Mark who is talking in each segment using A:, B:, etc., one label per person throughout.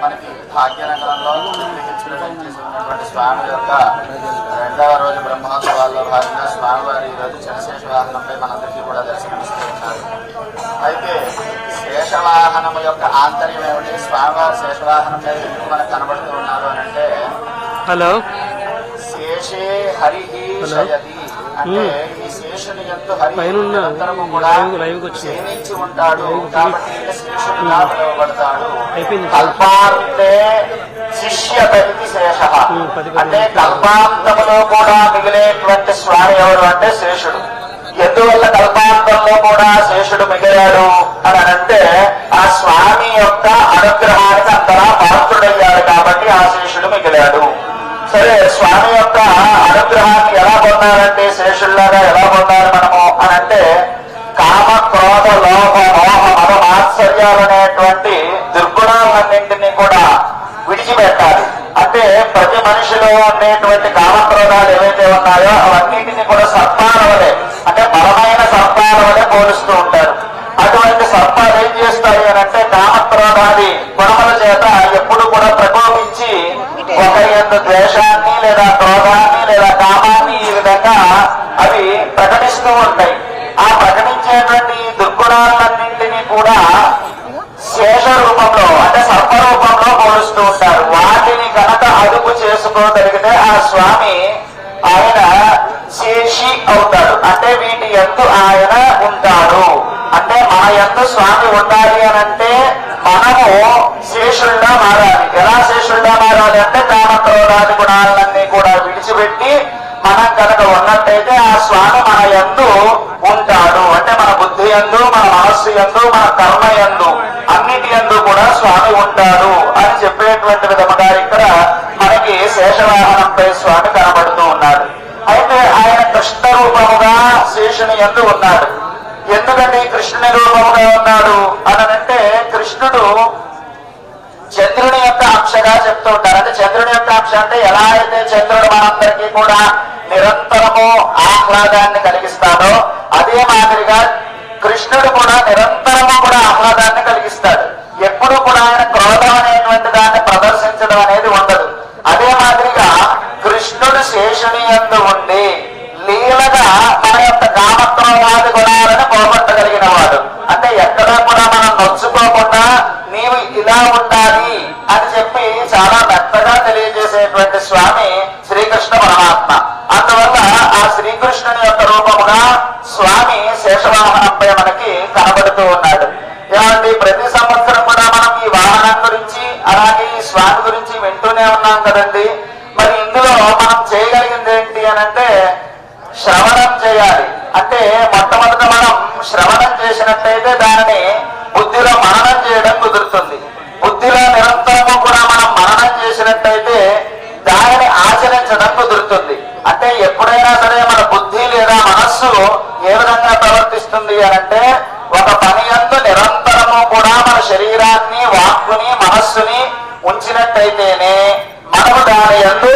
A: మనకి భాగ్యనగరంలో నిర్వహించినటువంటి స్వామి యొక్క రెండవ రోజు బ్రహ్మోత్సవాల్లో భాగంగా స్వామివారి ఈ రోజు చనశేష వాహనంపై మనందరికీ కూడా దర్శనమిస్తూ ఉన్నారు అయితే శేషవాహనము యొక్క ఆంతర్యం ఏమిటి స్వామివారి శేషవాహనం మీద ఎందుకు మనకు కనబడుతూ ఉన్నారు అని అంటే
B: హలో
A: శేషే శయతి అంటే ఈ శేషుని
B: లైవ్- లైవ్కి వచ్చింది. అయిపోయింది.
A: కల్పాంతే శేష అంటే కూడా మిగిలేటువంటి స్వామి ఎవరు అంటే శేషుడు. ఎందువల్ల కల్పాంతంలో కూడా శేషుడు మిగిలాడు అని అంటే ఆ స్వామి యొక్క అనుగ్రహానికి అంతలా పాత్రుడయ్యాడు కాబట్టి ఆ శేషుడు మిగిలాడు. సరే స్వామి యొక్క అనుగ్రహాన్ని ఎలా పొందాలంటే శేషుల్లాగా ఎలా పొందాలి మనము అని అంటే కామ క్రోధ లోభ మోహ మద మాత్సర్యాలనేటువంటి దుర్గుణాలన్నింటినీ కూడా విడిచిపెట్టాలి. అంటే ప్రతి మనిషిలో ఉండేటువంటి కామక్రోధాలు ఏవైతే ఉన్నాయో అవన్నింటినీ కూడా సర్పాల వలె అంటే బలమైన సర్పాల వలె పోలుస్తూ ఉంటారు. అటువంటి సర్పాలు ఏం చేస్తాయి అని అంటే కామక్రోధాది గుణముల చేత ఎప్పుడు కూడా ప్రకోపించి ఒకరి యొక్క ద్వేషాన్ని లేదా క్రోధాన్ని లేదా కామాన్ని ఈ విధంగా అవి ప్రకటిస్తూ ఉంటాయి. ఆ ప్రకటించేటువంటి దుర్గుణాలన్నింటినీ కూడా శేష రూపంలో అంటే సర్ప రూపంలో పోలుస్తూ ఉంటారు. వాటిని కనుక అదుపు చేసుకోగలిగితే ఆ స్వామి ఆయన శేషి అవుతాడు. అంటే వీటి ఎందు ఆయన ఉంటాడు. అంటే మన ఎందు స్వామి ఉండాలి అని అంటే మనము శేషుల్లా మారాలి. ఎలా శేషుల్లా మారాలి అంటే కామక్రోధాది గుణాలన్నీ కూడా విడిచిపెట్టి మనం కనుక ఉన్నట్టయితే ఆ స్వామి మన ఎందు ఉంటాడు అంటే మన బుద్ధి ఎందు మన మనస్సు ఎందు మన కర్మ ఎందు అన్నిటి ఎందు కూడా స్వామి ఉంటాడు అని చెప్పేటువంటి విధముగా ఇక్కడ మనకి శేషవాహనంపై స్వామి కనబడుతూ ఉన్నాడు. అయితే ఆయన కృష్ణ రూపముగా శేషుని ఎందు ఉన్నాడు. ఎందుకని కృష్ణుని రూపముగా ఉన్నాడు అనంటే కృష్ణుడు చంద్రుని యొక్క అంశగా చెప్తూ ఉంటారు అంటే చంద్రుని యొక్క అంశ అంటే ఎలా అయితే చంద్రుడు మనందరికీ కూడా నిరంతరము ఆహ్లాదాన్ని కలిగిస్తాడో అదే మాదిరిగా కృష్ణుడు కూడా నిరంతరము కూడా ఆహ్లాదాన్ని కలిగిస్తాడు. ఎప్పుడు కూడా ఆయన క్రోధం అనేటువంటి దాన్ని ప్రదర్శించడం అనేది ఉండదు. అదే మాదిరిగా కృష్ణుడు శేషుని ఎందు ఉండి లీలగా మన యొక్క కామక్రోధాది గుణాలను పోగొట్టగలిగిన వాడు. అంటే ఎక్కడా కూడా మనం నొచ్చుకోకుండా నీవు ఇలా ఉండాలి అని చెప్పి చాలా మెత్తగా తెలియజేసేటువంటి స్వామి శ్రీకృష్ణ పరమాత్మ. అందువల్ల ఆ శ్రీకృష్ణుని యొక్క రూపముగా స్వామి వాహనంపై మనకి కనబడుతూ ఉన్నాడు. ఏమండి ప్రతి సంవత్సరం కూడా మనం ఈ వాహనం గురించి అలాగే ఈ స్వామి గురించి వింటూనే ఉన్నాం కదండి. మరి ఇందులో మనం చేయగలిగింది ఏంటి అని అంటే శ్రవణం చేయాలి. అంటే మొట్టమొదట మనం శ్రవణం చేసినట్టయితే దానిని బుద్ధిలో మననం చేయడం కుదురుతుంది. బుద్ధిలో నిరంతరము కూడా మనం మననం చేసినట్టయితే దానిని ఆచరించడం కుదురుతుంది అంటే ఎప్పుడైనా సరే మన బుద్ధి లేదా మనస్సు ఏ విధంగా ప్రవర్తిస్తుంది అంటే ఒక పని ఎందు నిరంతరము కూడా మన శరీరాన్ని వాక్కుని మనస్సుని ఉంచినట్టయితేనే మనము దాని ఎందు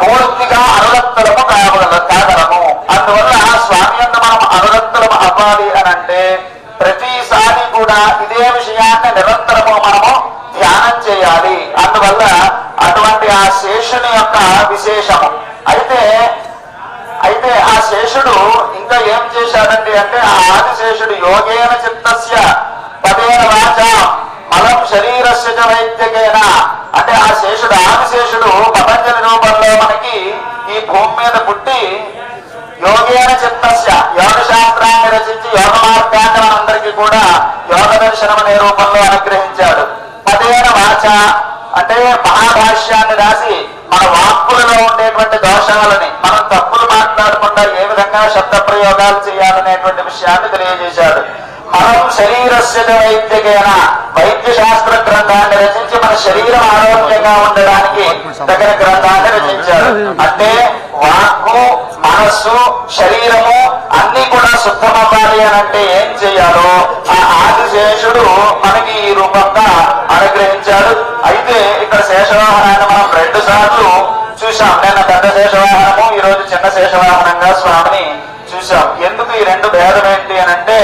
A: పూర్తిగా అనురక్తులము కాగల కాగలము. అందువల్ల స్వామి ఎందు మనం అనురక్తులము అవ్వాలి అని అంటే ప్రతిసారి కూడా ఇదే విషయాన్ని నిరంతరము మనము ధ్యానం చేయాలి. అందువల్ల అటువంటి ఆ శేషుని యొక్క విశేషము. అయితే అయితే ఆ శేషుడు ఇంకా ఏం చేశాడండి అంటే ఆ ఆదిశేషుడు యోగేన చిత్తస్య పదేన వాచ మలం శరీరస్య వైద్యకేన. అంటే ఆ శేషుడు ఆదిశేషుడు పతంజలి రూపంలో మనకి ఈ భూమి మీద పుట్టి యోగేన చిత్తస్య యోగ శాస్త్రాన్ని రచించి యోగ మార్గాన్ని మనందరికీ కూడా యోగ దర్శనం అనే రూపంలో అనుగ్రహించాడు. పదేన వాచ అంటే మహాభాష్యాన్ని రాసి మన వాక్కులలో ఉండేటువంటి దోషాలని కాకుండా ఏ విధంగా శబ్ద ప్రయోగాలు చేయాలనేటువంటి విషయాన్ని తెలియజేశాడు మనం శరీరస్య వైద్యకేన వైద్య శాస్త్ర గ్రంథాన్ని రచించి మన శరీరం ఆరోగ్యంగా ఉండడానికి దగ్గర గ్రంథాన్ని రచించాడు అంటే వాక్కు మనస్సు శరీరము అన్ని కూడా శుద్ధమవ్వాలి అని అంటే ఏం చేయాలో ఆ ఆదిశేషుడు మనకి ఈ రూపంగా అనుగ్రహించాడు అయితే ఇక్కడ శేషవాహనాన్ని మనం రెండు సార్లు చూసాం నిన్న పెద్ద శేషవాహనము రోజు చిన్న శేషవాహనంగా స్వామిని చూశాం. ఎందుకు ఈ రెండు భేదం ఏంటి అని అంటే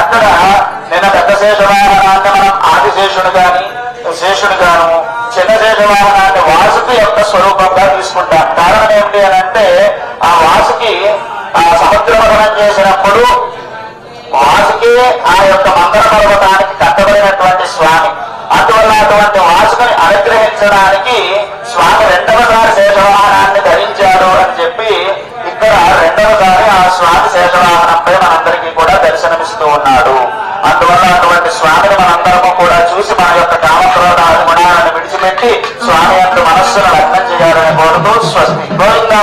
A: అక్కడ నిన్న పెద్ద శేషవాహనాన్ని మనం ఆదిశేషుడు గాని శేషుడు గాను చిన్న శేషవాహనాన్ని వాసుకి యొక్క స్వరూపంగా తీసుకుంటాం. కారణం ఏమిటి అని అంటే ఆ వాసుకి ఆ సముద్రమరణం చేసినప్పుడు వాసుకి ఆ యొక్క మందర పర్వతానికి కట్టబడినటువంటి స్వామి. అందువల్ల అటువంటి వాసుకుని అనుగ్రహించడానికి స్వామి రెండవసారి శేషవాహనాన్ని ధరించాడు అని చెప్పి ఇక్కడ రెండవసారి ఆ స్వామి శేషవాహనంపై మనందరికీ కూడా దర్శనమిస్తూ ఉన్నాడు. అందువల్ల అటువంటి స్వామిని మనందరము కూడా చూసి మన యొక్క కామక్రోధాది గుణాలను విడిచిపెట్టి స్వామి యొక్క మనస్సును లగ్నం చేయాలని కోరుతూ స్వస్తి గోవిందా